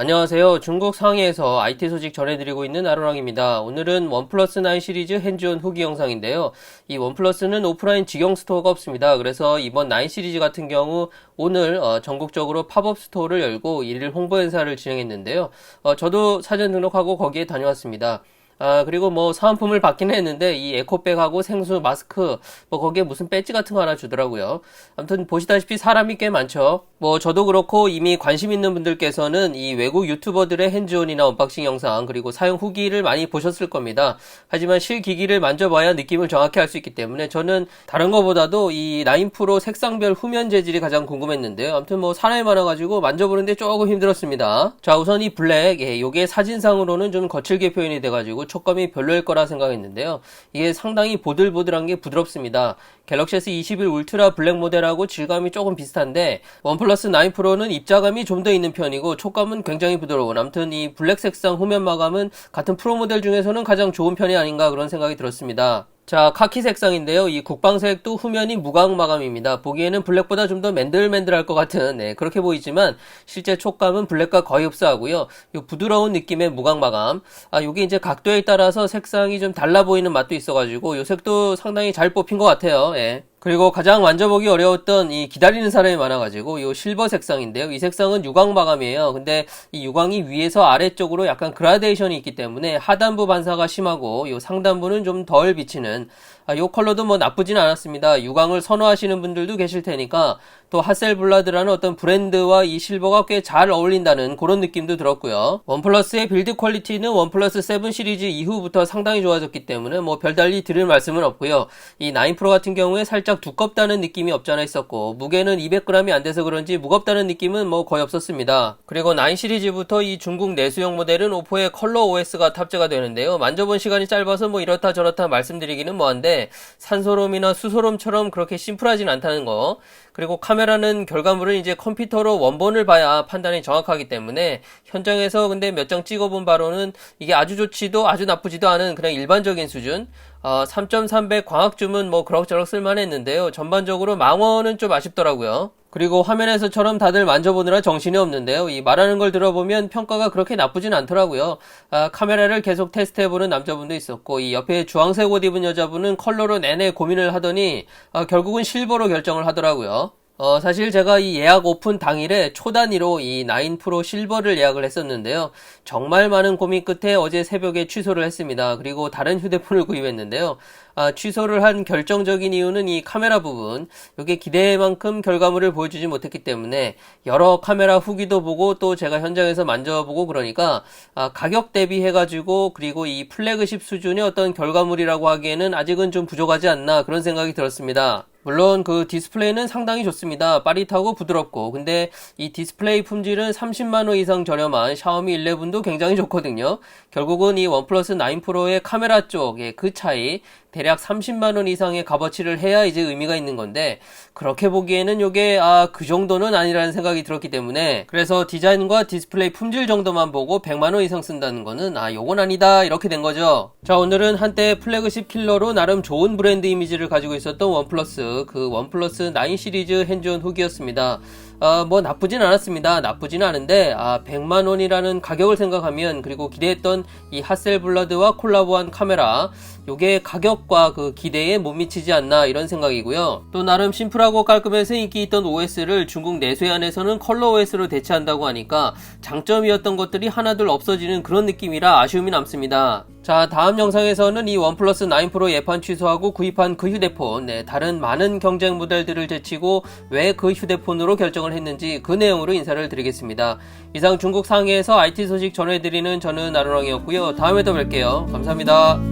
안녕하세요. 중국 상해에서 IT 소식 전해드리고 있는 아로랑입니다. 오늘은 원플러스 9 시리즈 핸즈온 후기 영상인데요. 이 원플러스는 오프라인 직영 스토어가 없습니다. 그래서 이번 9 시리즈 같은 경우 오늘 어, 전국적으로 팝업 스토어를 열고 일일 홍보 행사를 진행했는데요. 어, 저도 사전 등록하고 거기에 다녀왔습니다. 아, 그리고 뭐 사은품을 받기는 했는데 이 에코백하고 생수, 마스크, 뭐 거기에 무슨 배지 같은 거 하나 주더라고요. 아무튼 보시다시피 사람이 꽤 많죠. 뭐 저도 그렇고 이미 관심 있는 분들께서는 이 외국 유튜버들의 핸즈온이나 언박싱 영상 그리고 사용 후기를 많이 보셨을 겁니다. 하지만 실기기를 만져봐야 느낌을 정확히 알수 있기 때문에 저는 다른 거보다도 이 9 프로 색상별 후면 재질이 가장 궁금했는데요. 아무튼 뭐 사람이 많아가지고 만져보는데 조금 힘들었습니다. 자 우선 이 블랙, 예, 요게 사진상으로는 좀 거칠게 표현이 돼가지고 촉감이 별로일 거라 생각했는데요. 이게 상당히 보들보들한 게 부드럽습니다. 갤럭시 S21 울트라 블랙 모델하고 질감이 조금 비슷한데 원플러스 9 프로는 입자감이 좀 더 있는 편이고 촉감은 굉장히 부드러운 아무튼 이 블랙 색상 후면 마감은 같은 프로 모델 중에서는 가장 좋은 편이 아닌가 그런 생각이 들었습니다. 자, 카키 색상인데요. 이 국방색도 후면이 무광 마감입니다. 보기에는 블랙보다 좀 더 맨들맨들할 것 같은, 네, 그렇게 보이지만, 실제 촉감은 블랙과 거의 흡사하고요. 이 부드러운 느낌의 무광 마감. 아, 요게 이제 각도에 따라서 색상이 좀 달라 보이는 맛도 있어가지고, 요 색도 상당히 잘 뽑힌 것 같아요. 예. 그리고 가장 만져보기 어려웠던 이 기다리는 사람이 많아가지고 이 실버 색상인데요. 이 색상은 유광 마감이에요. 근데 이 유광이 위에서 아래쪽으로 약간 그라데이션이 있기 때문에 하단부 반사가 심하고 이 상단부는 좀 덜 비치는 아, 이 컬러도 뭐 나쁘진 않았습니다. 유광을 선호하시는 분들도 계실 테니까 또 하셀블라드라는 어떤 브랜드와 이 실버가 꽤 잘 어울린다는 그런 느낌도 들었고요. 원플러스의 빌드 퀄리티는 원플러스 7 시리즈 이후부터 상당히 좋아졌기 때문에 뭐 별달리 드릴 말씀은 없고요. 이 9 프로 같은 경우에 살짝 두껍다는 느낌이 없잖아 있었고 무게는 200g이 안 돼서 그런지 무겁다는 느낌은 뭐 거의 없었습니다. 그리고 9 시리즈부터 이 중국 내수용 모델은 오포의 컬러 OS가 탑재가 되는데요. 만져본 시간이 짧아서 뭐 이렇다 저렇다 말씀드리기는 뭐한데 산소롬이나 수소롬처럼 그렇게 심플하진 않다는 거. 그리고 카메라는 결과물을 이제 컴퓨터로 원본을 봐야 판단이 정확하기 때문에 현장에서 근데 몇 장 찍어본 바로는 이게 아주 좋지도 아주 나쁘지도 않은 그냥 일반적인 수준. 어, 3.300 광학줌은 뭐 그럭저럭 쓸만했는데요. 전반적으로 망원은 좀 아쉽더라고요. 그리고 화면에서처럼 다들 만져보느라 정신이 없는데요. 이 말하는 걸 들어보면 평가가 그렇게 나쁘진 않더라고요. 아, 카메라를 계속 테스트해보는 남자분도 있었고, 이 옆에 주황색 옷 입은 여자분은 컬러로 내내 고민을 하더니, 아, 결국은 실버로 결정을 하더라고요. 어, 사실 제가 이 예약 오픈 당일에 초단위로 이 9 프로 실버를 예약을 했었는데요. 정말 많은 고민 끝에 어제 새벽에 취소를 했습니다. 그리고 다른 휴대폰을 구입했는데요. 아, 취소를 한 결정적인 이유는 이 카메라 부분. 이게 기대만큼 결과물을 보여주지 못했기 때문에 여러 카메라 후기도 보고 또 제가 현장에서 만져보고 그러니까 아, 가격 대비해가지고 그리고 이 플래그십 수준의 어떤 결과물이라고 하기에는 아직은 좀 부족하지 않나 그런 생각이 들었습니다. 물론 그 디스플레이는 상당히 좋습니다. 빠릿하고 부드럽고. 근데 이 디스플레이 품질은 30만원 이상 저렴한 샤오미 11도 굉장히 좋거든요. 결국은 이 원플러스 9 프로의 카메라 쪽의 그 차이, 대략 30만원 이상의 값어치를 해야 이제 의미가 있는 건데, 그렇게 보기에는 요게, 아, 그 정도는 아니라는 생각이 들었기 때문에, 그래서 디자인과 디스플레이 품질 정도만 보고 100만원 이상 쓴다는 거는, 아, 요건 아니다. 이렇게 된 거죠. 자, 오늘은 한때 플래그십 킬러로 나름 좋은 브랜드 이미지를 가지고 있었던 원플러스, 그 원플러스 9 시리즈 핸즈온 후기였습니다. 어, 뭐 나쁘진 않았습니다. 나쁘진 않은데 아 100만 원이라는 가격을 생각하면 그리고 기대했던 이 하셀블라드와 콜라보한 카메라 요게 가격과 그 기대에 못 미치지 않나 이런 생각이고요. 또 나름 심플하고 깔끔해서 인기 있던 OS를 중국 내수안에서는 컬러 OS로 대체한다고 하니까 장점이었던 것들이 하나둘 없어지는 그런 느낌이라 아쉬움이 남습니다. 자 다음 영상에서는 이 원플러스 9 프로 예판 취소하고 구입한 그 휴대폰 네, 다른 많은 경쟁 모델들을 제치고 왜 그 휴대폰으로 결정을 했는지 그 내용으로 인사를 드리겠습니다. 이상 중국 상해에서 IT 소식 전해드리는 저는 나루랑이었고요. 다음에 또 뵐게요. 감사합니다.